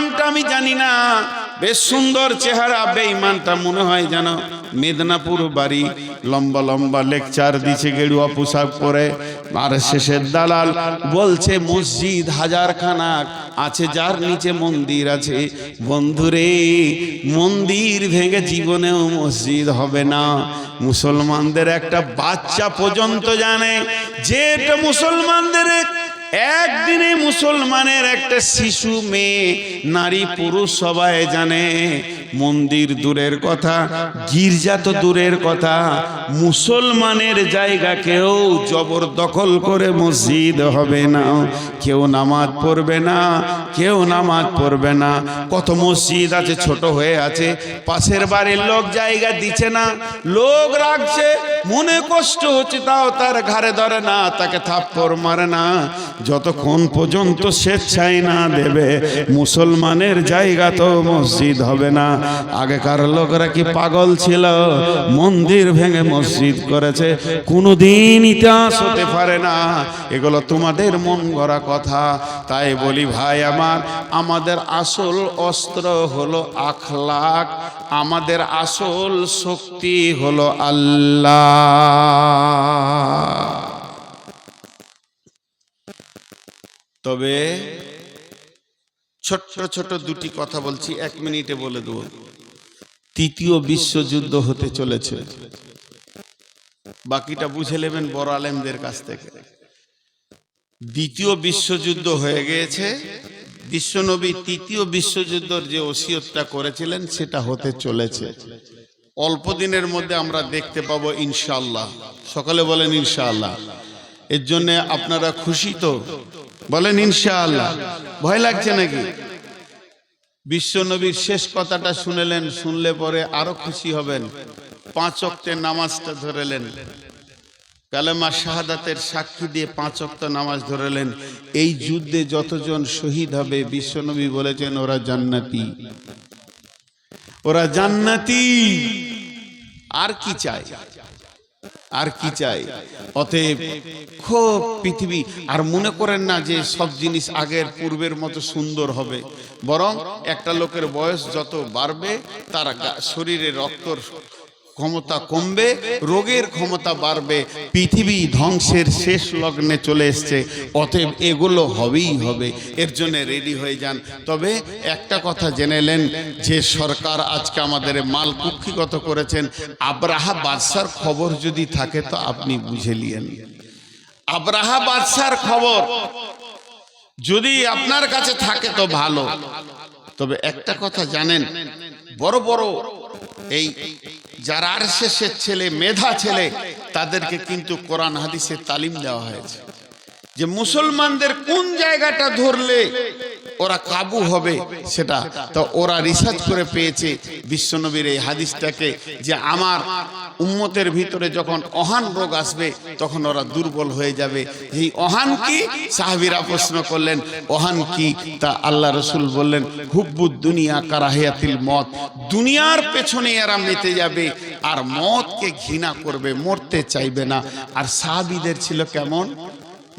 নামটা আমি জানি না। বেশ সুন্দর চেহারা, বেঈমানটা মনে হয় যেন মেদিনীপুর বাড়ি। লম্বা লম্বা লেকচার দিছে গেরুয়া পোশাক পরে। আর শেষের দালাল বলছে, মসজিদ হাজার খানাক আছে, যার নিচে মন্দির আছে। বন্ধুরে, মন্দির ভেঙে জীবনেও মসজিদ হবে না। মুসলমানদের একটা বাচ্চা পর্যন্ত জানে। যে এটা মুসলমানদের একদিনে মুসলমানের একটা শিশু মেয়ে নারী পুরুষ সবাই জানে মন্দির দূরের কথা, গির্জা তো দূরের কথা, মুসলমানের জায়গা কেউ জবরদখল করে মসজিদ হবে না। কেউ নামাজ পড়বে না, কেউ নামাজ পড়বে না। কত মসজিদ আছে, ছোট হয়ে আছে, পাশের বাড়ির লোক জায়গা দিচ্ছে না। লোক রাখছে, মনে কষ্ট হচ্ছে, তাও তার ঘাড়ে ধরে না, তাকে থাপ্পড় মারে না। যতক্ষণ পর্যন্ত স্বেচ্ছায় না দেবে, মুসলমানের জায়গা তো মসজিদ হবে না। আগেকার লোকরা কি পাগল ছিল? মন্দির ভেঙে মসজিদ করেছে। কোনোদিন ইতিহাস হতে পারে না। এগুলো তোমাদের মন গড়া কথা। তাই বলি, ভাই আমার, আমাদের আসল অস্ত্র হলো আখলাক। আমাদের আসল শক্তি হলো আল্লাহ। তবে ছোট্ট ছোট দুটি কথা বলছি এক মিনিটে বলে দেবো। তৃতীয় বিশ্বযুদ্ধ হতে চলেছে। বাকিটা বুঝে নেবেন বড় আলেমদের কাছ থেকে। দ্বিতীয় বিশ্বযুদ্ধ হয়ে গিয়েছে। বিশ্বনবী তৃতীয় বিশ্বযুদ্ধর যে ওসিয়তটা করেছিলেন সেটা হতে চলেছে। অল্প দিনের মধ্যে আমরা দেখতে পাবো ইনশাআল্লাহ। সকালে বলেন ইনশাআল্লাহ। এর জন্য আপনারা খুশি তো? বলেন, ইনশাআল্লাহ। ভয় লাগছে নাকি? বিশ্বনবীর শেষ কথাটা শুনেলেন, শুনলে পরে আরও খুশি হবেন। পাঁচ অক্টের নামাজটা ধরেলেন। কালেমা শাহাদাতের সাক্ষী দিয়ে পাঁচ অক্ত নামাজ ধরেলেন। এই যুদ্ধে যতজন শহীদ হবে বিশ্বনবী বলেছেন, ওরা জান্নাতি। ওরা জান্নাতি। আর কি চাই আর কি চাই? অতএব খুব পৃথিবী, আর মনে করেন না যে সব জিনিস আগের পূর্বের মতো সুন্দর হবে। বরং একটা লোকের বয়স যত বাড়বে, তার শরীরে রক্তর ক্ষমতা কমবে, রোগের ক্ষমতা বাড়বে, পৃথিবী ধ্বংসের শেষ লগ্নে চলে এসছে, অতএব এগুলো হবেই হবে, এর জন্য রেডি হয়ে যান। তবে একটা কথা জেনেলেন যে সরকার আজকে আমাদের মাল কুক্ষিগত করেছেন, আব্রাহা বাদশার খবর যদি থাকে তো আপনি বুঝে নিয়েন। আব্রাহা বাদশার খবর যদি আপনার কাছে থাকে তো ভালো। তবে একটা কথা জানেন, বড় বড় এই যারা আর শেষের ছেলে, মেধা ছেলে, তাদেরকে কিন্তু কোরআন হাদিসের তালিম দেওয়া হয়েছে। যে মুসলমানদের কোন জায়গাটা ধরলে ওরা কাবু হবে সেটা। তো ওরা রিসার্চ করে পেয়েছে বিশ্বনবীর এই হাদিসটাকে যে আমার উম্মতের ভিতরে যখন অহান রোগ আসবে, তখন ওরা দুর্বল হয়ে যাবে। এই অহান কি? সাহাবিরা প্রশ্ন করলেন, অহান কি? তা আল্লাহ রসুল বললেন হুব্বুদ দুনিয়া কারাহিয়াতিল মত। দুনিয়ার পেছনে এরা মেতে যাবে আর মতকে ঘৃণা করবে, মরতে চাইবে না। আর সাহাবিদের ছিল কেমন?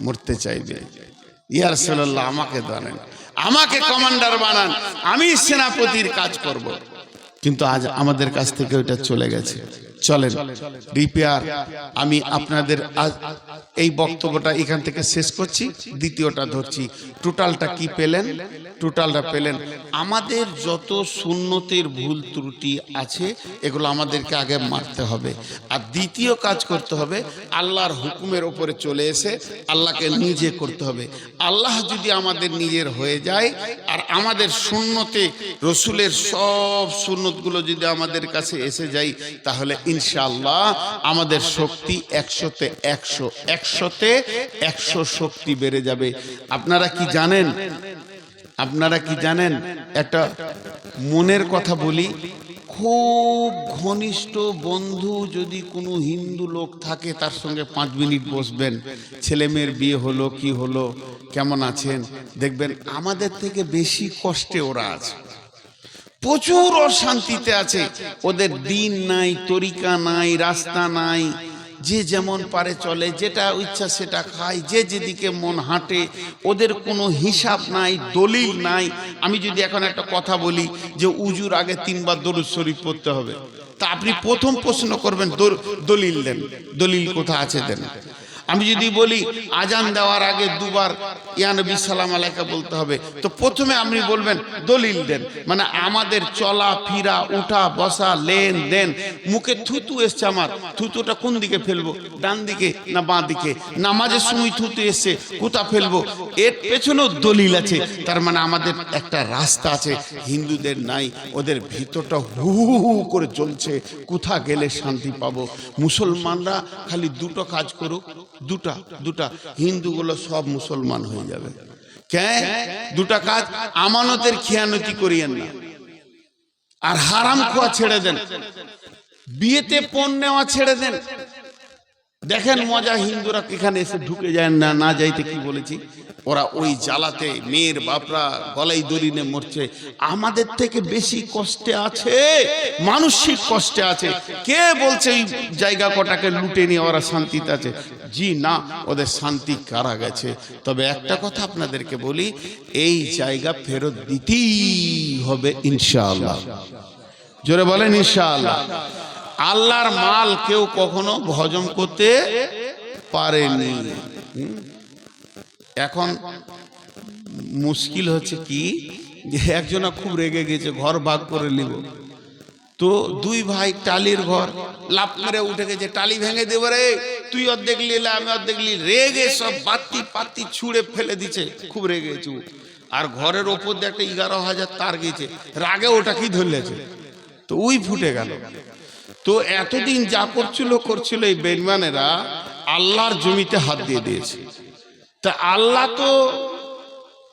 মরতে চাইবে। ইয়ার সাল্লাহ আমাকে জানেন আমাকে কমান্ডার বানান, আমি সেনাপতির কাজ করব। কিন্তু আজ আমাদের কাছ থেকে ওইটা চলে গেছে চলেন রিপেয়ার আমি আপনাদের এই বক্তব্যটা এখান থেকে শেষ করছি দ্বিতীয়টা ধরছি। টোটালটা কি পেলেন? টোটালটা পেলেন। আমাদের যত সুন্নতের ভুল ত্রুটি আছে এগুলো আমাদেরকে আগে মারতে হবে। আর দ্বিতীয় কাজ করতে হবে আল্লাহর হুকুমের ওপরে চলে এসে আল্লাহকে নিজে করতে হবে। আল্লাহ যদি আমাদের নিজের হয়ে যায় আর আমাদের শূন্যতে রসুলের সব সুন্নতগুলো যদি আমাদের কাছে এসে যায় তাহলে ইনশাআল্লাহ আমাদের শক্তি একশোতে একশো একশোতে একশো শক্তি বেড়ে যাবে। আপনারা কি জানেন? আপনারা কি জানেন? একটা মনের কথা বলি, খুব ঘনিষ্ঠ বন্ধু যদি কোনো হিন্দু লোক থাকে, তার সঙ্গে পাঁচ মিনিট বসবেন। ছেলে মেয়ের বিয়ে হলো, কি হলো, কেমন আছেন? দেখবেন আমাদের থেকে বেশি কষ্টে ওরা আছে। প্রচুর অশান্তিতে আছে। ওদের দিন নাই, তরিকা নাই, রাস্তা নাই। যে যেমন পারে চলে, যেটা ইচ্ছা সেটা খায়, যে যেদিকে মন হাঁটে, ওদের কোনো হিসাব নাই, দলিল নাই। আমি যদি এখন একটা কথা বলি যে উজুর আগে তিনবার দরুদ শরীফ পড়তে হবে। তা আপনি প্রথম প্রশ্ন করবেন দলিল দেন। দলিল কোথা আছে দেন? আমি যদি বলি, আজান দেওয়ার আগে দুবার ইয়ানবী সালাম আলাইকা বলতে হবে। তো প্রথমে আপনি বলবেন, দলিল দেন। মানে আমাদের চলা, ফিরা, উঠা, বসা, লেন দেন। মুখে থুতু এসছে আমার। থুতুটা কোন দিকে ফেলব? ডান দিকে না বাঁ দিকে? নামাজের সময় থুতু এসছে, কোথা ফেলব? এর পেছনেও দলিল আছে। তার মানে আমাদের একটা রাস্তা আছে। হিন্দুদের নাই, ওদের ভিতরটা হু হু হু করে চলছে কোথা গেলে শান্তি পাবো? মুসলমানরা খালি দুটো কাজ করুক দুটা দুটা। হিন্দুগুলো সব মুসলমান হয়ে যাবে। কেন? দুটা কাজ আমানতের খেয়ানতি করিয়েন না। আর হারাম খোয়া ছেড়ে দেন। বিয়েতে পণ নেওয়া ছেড়ে দেন। দেখেন মজা, হিন্দুরা এখানে এসে ঢুকে যায় না না যাইতে কি বলেছি? ওরা ওই জ্বালাতে, মেয়ের বাপরা গলাই দড়িনে মরছে। আমাদের থেকে বেশি কষ্টে আছে, মানসিক কষ্টে আছে। কে বলছে এই জায়গা কটাকে লুটে নিয়ে ওরা শান্তিতে আছে? জি না, ওদের শান্তি কারা গেছে? তবে একটা কথা আপনাদেরকে বলি, এই জায়গা ফেরত দিতেই হবে ইনশাআল্লাহ। জোরে বলেন ইনশাআল্লাহ। আল্লাহর মাল কেউ কখনো হজম করতে পারেনি। এখন মুশকিল হচ্ছে কি? যে একজনা খুব রেগে গেছে, ঘর ভাগ করে নিব। তো দুই ভাই টালির ঘর, লাফ করে উঠে গেছে, টালি ভেঙে দেবো রে। তুই অর্ধেক নিলে আমি অর্ধেক নিলে রেগে সব বাতি পাতি ছুঁড়ে ফেলে দিছে, খুব রেগে চু আর ঘরের ওপর দিয়ে একটা এগারো হাজার তার গেছে রাগে ওটা কি ধরলেছে তো ওই ফুটে গেল। তো এতদিন যা করছিল করছিল এই বেইমানেরা, আল্লাহর জমিতে হাত দিয়ে দিয়েছে। তা আল্লাহ তো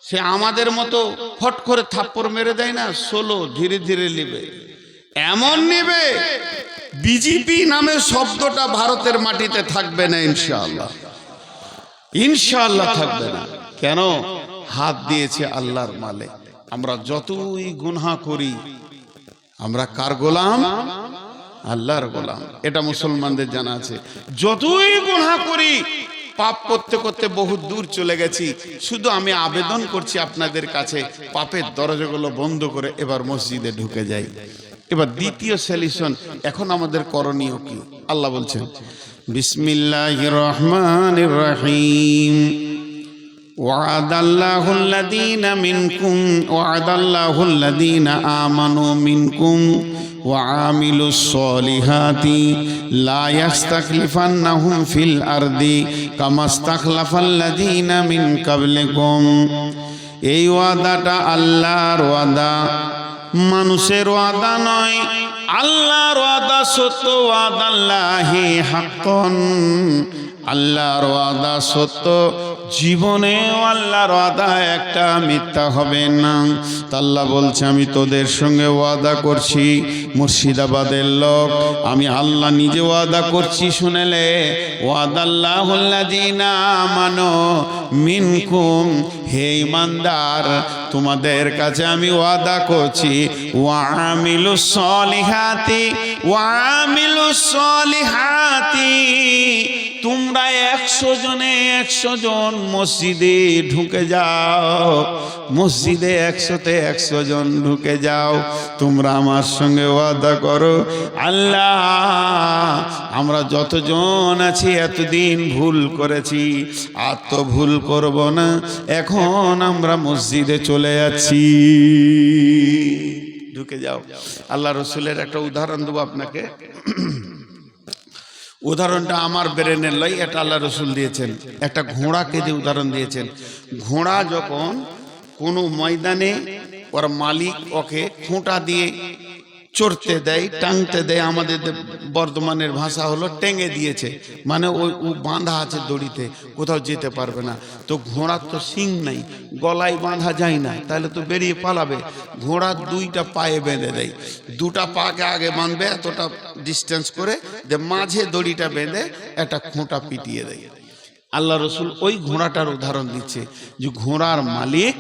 সে আমাদের মতো ফট করে থাপ্পড় মেরে দেয় না, ষোলো ধীরে ধীরে নেবে। এমন নেবে? বিজেপি নামে শব্দটা ভারতের মাটিতে থাকবে না, ইনশাআল্লাহ। ইনশাআল্লাহ থাকবে না। কেন? হাত দিয়েছে আল্লাহর মালে। আমরা যতই গুনহা করি, আমরা কার গোলাম? আল্লাহর গোলাম। এটা মুসলমানদের জানা আছে। যতই গুনাহ করি, পাপ করতে করতে বহু দূর চলে গেছি। শুধু আমি আবেদন করছি আপনাদের কাছে, পাপের দরজাগুলো বন্ধ করে এবার মসজিদে ঢুকে যাই। এবার দ্বিতীয় সলিউশন এখন আমাদের করণীয় কি আল্লাহ বলছেন বিসমিল্লাহির রহমানির রহিম وعد الله الذين منكم وعد الله الذين آمنوا منكم وعاملوا الصالحات لا يستخلفنهم في الأرض كما استخلف الذين من قبلكم এই ওয়াদাটা আল্লাহর ওয়াদা মানুষের ওয়াদা নয় আল্লাহর ওয়াদা সত্য ওয়াদাল্লাহি হাক্কন। আল্লাহর ওয়াদা সত্য জীবনেও আল্লাহর ওয়াদা, একটা মিথ্যা হবে না। তা আল্লাহ বলছে, আমি তোদের সঙ্গে ওয়াদা করছি, মুর্শিদাবাদের লোক। আমি আল্লাহ নিজে ওয়াদা করছি, শুনেলে মানো মিনকুম। হে ইমানদার তোমাদের কাছে আমি ওয়াদা করছি ওয়ামিলু সলিহাতি ওয়ামিলু সলিহাতি, তোমরা একশো জনে একশো জন মসজিদে ঢুকে যাও। মসজিদে একশোতে একশো জন ঢুকে যাও। তোমরা আমার সঙ্গে ওয়াদা করো, আল্লাহ, আমরা যতজন আছি এতদিন ভুল করেছি, আর তো ভুল করব না। এখন আমরা মসজিদে চলে যাচ্ছি। ঢুকে যাও। আল্লাহ রসুলের একটা উদাহরণ দেবো আপনাকে। উদাহরণটা আমার ব্রেনের লই, এটা আল্লাহ রসুল দিয়েছেন। একটা ঘোড়াকে যে উদাহরণ দিয়েছেন। ঘোড়া যখন কোনো ময়দানে ওর মালিক ওকে খোঁটা দিয়ে চড়তে দেয় টাংতে দেয়, আমাদের বর্ধমানের ভাষা হলো টেঙে দিয়েছে। মানে ওই ও বাঁধা আছে দড়িতে, কোথাও যেতে পারবে না। তো ঘোড়ার তো শিং নাই, গলায় বাঁধা যায় না, তাহলে তো বেরিয়ে পালাবে। ঘোড়ার দুইটা পায়ে বেঁধে দেয়। দুটা পাকে আগে বাঁধবে, এতটা ডিস্টেন্স করে, যে মাঝে দড়িটা বেঁধে একটা খোঁটা পিটিয়ে দেয়। আল্লাহ রসুল ওই ঘোড়াটার উদাহরণ দিচ্ছে যে ঘোড়ার মালিক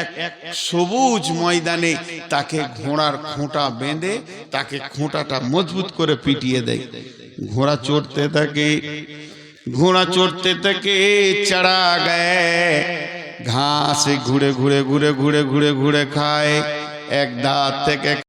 এক এক সবুজ ময়দানে তাকে ঘোড়ার খোঁটা বেঁধে তাকে খোঁটাটা মজবুত করে পিটিয়ে দেয়। ঘোড়া চড়তে থাকে, ঘোড়া চড়তে থাকে চড়া গায়ে, ঘাসে ঘুরে ঘুরে ঘুরে ঘুরে ঘুরে ঘুরে খায়, এক দাঁত থেকে